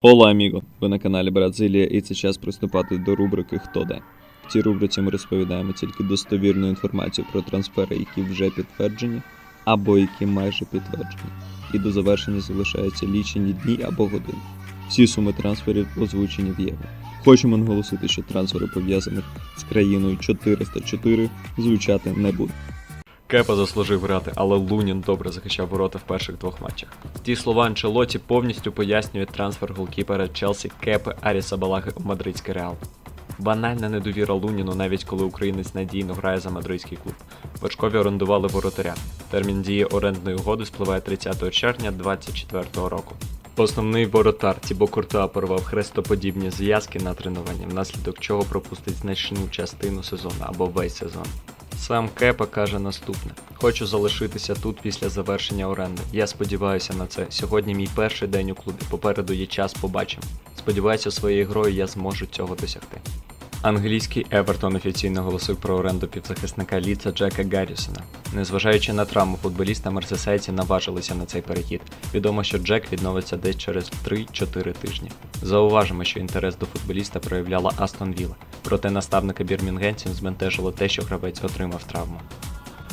Ола, аміго! Ви на каналі Бразилія, і це час приступати до рубрики Хто де. В цій рубриці ми розповідаємо тільки достовірну інформацію про трансфери, які вже підтверджені, або які майже підтверджені. І до завершення залишаються лічені дні або години. Всі суми трансферів озвучені в євро. Хочемо наголосити, що трансфери пов'язаних з країною 404 звучати не будуть. Кепа заслужив грати, але Лунін добре захищав ворота в перших двох матчах. Ті слова Анчелоті повністю пояснюють трансфер голкіпера Челсі Кепи Аріса Балаги у мадридський реал. Банальна недовіра Луніну, навіть коли українець надійно грає за мадридський клуб. Бачкові орендували воротаря. Термін дії орендної угоди спливає 30 червня 2024 року. Основний воротар Тібо Куртуа порвав хрестоподібні зв'язки на тренуванні, внаслідок чого пропустить значну частину сезону або весь сезон. Сам Кепа каже наступне: хочу залишитися тут після завершення оренди. Я сподіваюся на це. Сьогодні мій перший день у клубі. Попереду є час, побачимо. Сподіваюся, своєю грою я зможу цього досягти. Англійський Евертон офіційно оголосив про оренду півзахисника Ліца Джека Гаррісона. Незважаючи на травму футболіста, мерсесайці наважилися на цей перехід. Відомо, що Джек відновиться десь через 3-4 тижні. Зауважимо, що інтерес до футболіста проявляла Астон Вілла, проте наставника бірмінгенців збентежило те, що гравець отримав травму.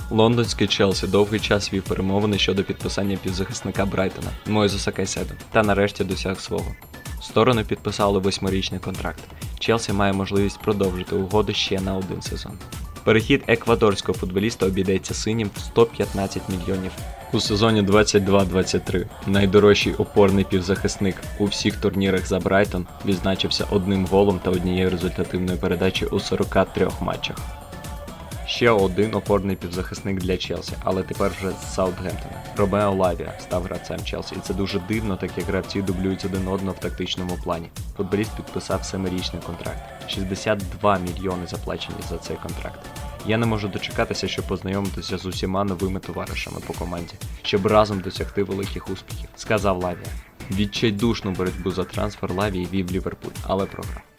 Лондонський Челсі довгий час вів перемовини щодо підписання півзахисника Брайтона Мойзеса Кайседо та нарешті досяг свого. Сторони підписали восьмирічний контракт. Челсі має можливість продовжити угоду ще на один сезон. Перехід еквадорського футболіста обійдеться синім в 115 мільйонів. У сезоні 22-23 найдорожчий опорний півзахисник у всіх турнірах за Брайтон відзначився одним голом та однією результативною передачею у 43 матчах. Ще один опорний півзахисник для Челсі, але тепер вже з Саутгемптона. Ромео Лавія став гравцем Челсі, і це дуже дивно, так як гравці дублюють один одного в тактичному плані. Футболіст підписав семирічний контракт. 62 мільйони заплачені за цей контракт. Я не можу дочекатися, щоб познайомитися з усіма новими товаришами по команді, щоб разом досягти великих успіхів, сказав Лавія. Відчайдушну боротьбу за трансфер Лавії вів Ліверпуль, але програв.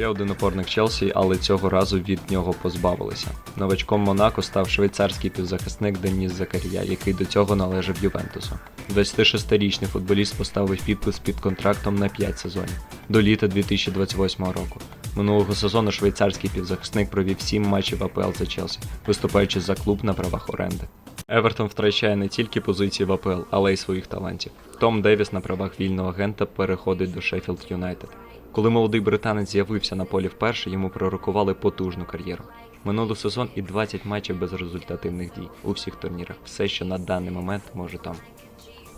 Ще один опорник Челсі, але цього разу від нього позбавилися. Новачком Монако став швейцарський півзахисник Деніс Закарія, який до цього належав Ювентусу. 26-річний футболіст поставив підпис під контрактом на 5 сезонів до літа 2028 року. Минулого сезону швейцарський півзахисник провів 7 матчів АПЛ за Челсі, виступаючи за клуб на правах оренди. Евертон втрачає не тільки позиції в АПЛ, але й своїх талантів. Том Девіс на правах вільного агента переходить до Шеффілд Юнайтед. Коли молодий британець з'явився на полі вперше, йому пророкували потужну кар'єру. Минулий сезон і 20 матчів без результативних дій у всіх турнірах. Все, що на даний момент може там.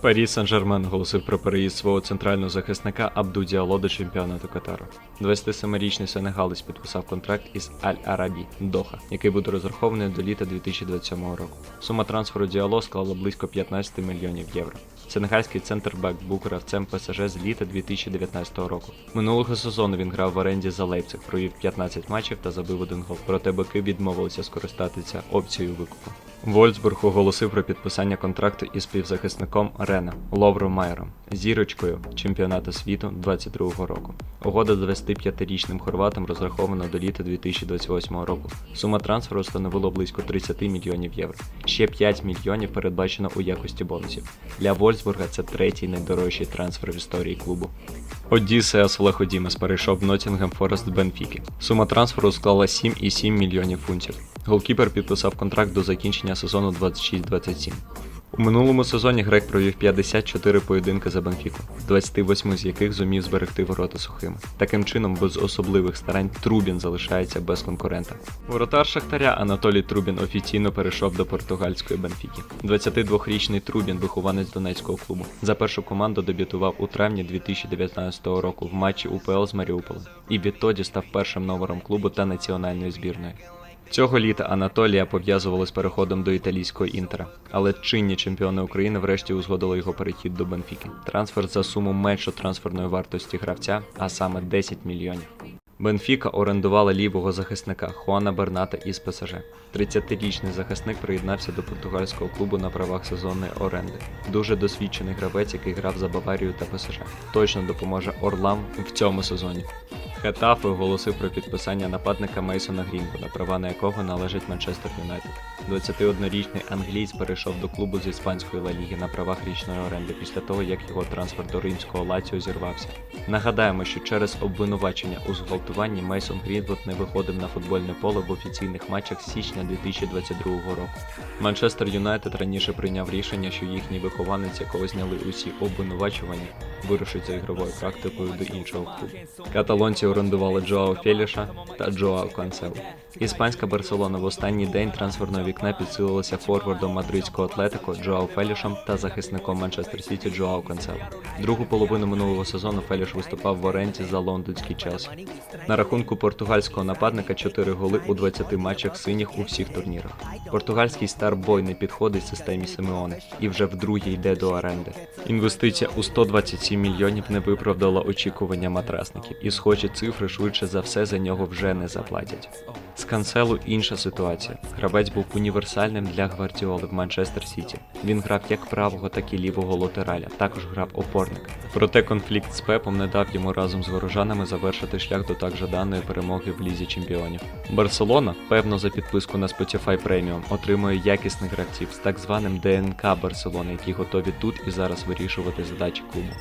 Парі Сен-Жермен оголосив про переїзд свого центрального захисника Абду Діало до чемпіонату Катару. 27-річний сенегалець підписав контракт із Аль-Арабі Доха, який буде розрахований до літа 2027 року. Сума трансферу Діало склала близько 15 мільйонів євро. Сенегальський центрбек був гравцем ПСЖ з літа 2019 року. Минулого сезону він грав в оренді за Лейпциг, провів 15 матчів та забив один гол. Проте бики відмовилися скористатися опцією викупу. Вольсбург оголосив про підписання контракту із півзахисником Рена Ловро Майером, зірочкою чемпіонату світу 22-го року. Угода з 25-річним хорватом розрахована до літа 2028 року. Сума трансферу становила близько 30 мільйонів євро. Ще 5 мільйонів передбачено у якості бонусів. Для Вольсбурга це третій найдорожчий трансфер в історії клубу. Одіссеас Влаходімес перейшов в Ноттінгем Форест Бенфіки. Сума трансферу склала 7,7 мільйонів фунтів. Голкіпер підписав контракт до закінчення сезону 26-27. У минулому сезоні Грек провів 54 поєдинки за Бенфіку, 28 з яких зумів зберегти ворота сухими. Таким чином, без особливих старань Трубін залишається без конкурента. Воротар Шахтаря Анатолій Трубін офіційно перейшов до португальської Бенфіки. 22-річний Трубін, вихованець Донецького клубу. За першу команду дебютував у травні 2019 року в матчі УПЛ з Маріуполем і відтоді став першим номером клубу та національної збірної. Цього літа Анатолія пов'язували з переходом до італійського інтера, але чинні чемпіони України врешті узгодили його перехід до Бенфіки. Трансфер за суму меншу трансферної вартості гравця, а саме 10 мільйонів. Бенфіка орендувала лівого захисника Хуана Берната із ПСЖ. 30-річний захисник приєднався до португальського клубу на правах сезонної оренди. Дуже досвідчений гравець, який грав за Баварію та ПСЖ. Точно допоможе Орлам в цьому сезоні. Хетафе оголосив про підписання нападника Мейсона Грінвуда, права на якого належить Манчестер Юнайтед. 21-річний англієць перейшов до клубу з іспанської Ла Ліги на правах річної оренди після того, як його трансфер до римського Лаціо зірвався. Нагадаємо, що через обвинувачення у зґвалтуванні Мейсон Грінвуд не виходив на футбольне поле в офіційних матчах січня 2022 року. Манчестер Юнайтед раніше прийняв рішення, що їхній вихованець, якого зняли усі обвинувачування, вирушить за ігровою практикою до іншого клубу. Каталонці орендували Джоао Феліша та Джоао Канцело. Іспанська Барселона в останній день трансферного вікна підсилилася форвардом мадридського Атлетико Джоао Фелішем та захисником Манчестер Сіті Джоао Канцело. Другу половину минулого сезону Феліш виступав в оренді за лондонський Челсі. На рахунку португальського нападника 4 голи у 20 матчах синіх у всіх турнірах. Португальський старбой не підходить системі Симеоне і вже вдруге йде до оренди. Інвестиція у 127 мільйонів не виправдала очікування матрасників, і схожі цифри швидше за все за нього вже не заплатять. З Канцелу інша ситуація. Гравець був універсальним для Гвардіоли в Манчестер Сіті. Він грав як правого, так і лівого латераля, також грав опорника. Проте конфлікт з Пепом не дав йому разом з горожанами завершити шлях до так жаданої перемоги в лізі чемпіонів. Барселона, певно, за підписку на Spotify Premium, отримує якісних гравців з так званим ДНК Барселони, які готові тут і зараз вирішувати задачі клубу.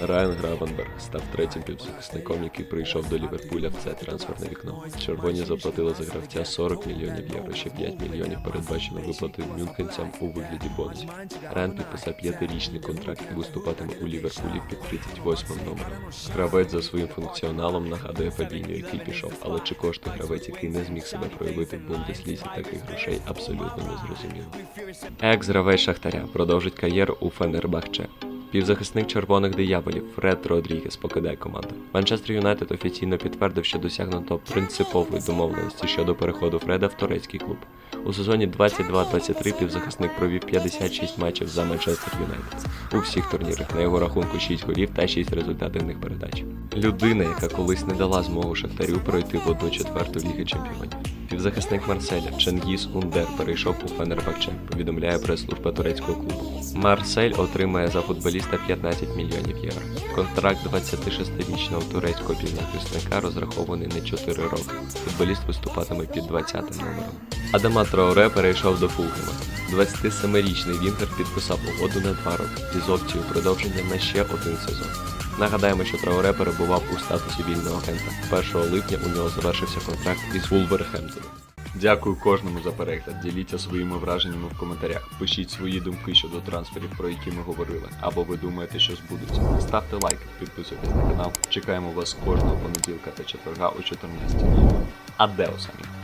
Райан Гравенберг став третім півзахисником, який прийшов до Ліверпуля в це трансферне вікно. Червоні заплатили за гравця 40 мільйонів євро, ще 5 мільйонів передбачено виплати мюнхенцям у вигляді бонусів. Райан підписав п'ятирічний контракт і виступатиме у Ліверпулі під 38-м номером. Гравець за своїм функціоналом нагадує Фабіньо, який пішов, але чи коштує гравець, який не зміг себе проявити в Бундеслізі таких грошей, абсолютно незрозуміло. Екс-гравець Шахтаря продовжить кар'єру у Фенербахче. Півзахисник червоних дияволів Фред Родрігес покидає команду. Манчестер Юнайтед офіційно підтвердив, що досягнуто принципової домовленості щодо переходу Фреда в турецький клуб. У сезоні 22-23 півзахисник провів 56 матчів за Манчестер Юнайтед у всіх турнірах. На його рахунку 6 голів та 6 результативних передач. Людина, яка колись не дала змогу Шахтарю пройти в одну четверту Ліги Чемпіонів. Півзахисник Марселя Ченгіз Ундер перейшов у Фенербахче, повідомляє прес-служба турецького клубу. Марсель отримає за футболіста 15 мільйонів євро. Контракт 26-річного турецького півзахисника розрахований на 4 роки. Футболіст виступатиме під 20 номером. Адама Траоре перейшов до Фулхема. 27-річний Вінгер підписав угоду на 2 роки із опцією продовження на ще один сезон. Нагадаємо, що Траоре перебував у статусі вільного агента. 1 липня у нього завершився контракт із Вулверхемптоном. Дякую кожному за перегляд. Діліться своїми враженнями в коментарях. Пишіть свої думки щодо трансферів, про які ми говорили, або ви думаєте, що збудуться. Ставте лайк, підписуйтесь на канал. Чекаємо вас кожного понеділка та четверга о 14. Адео самі.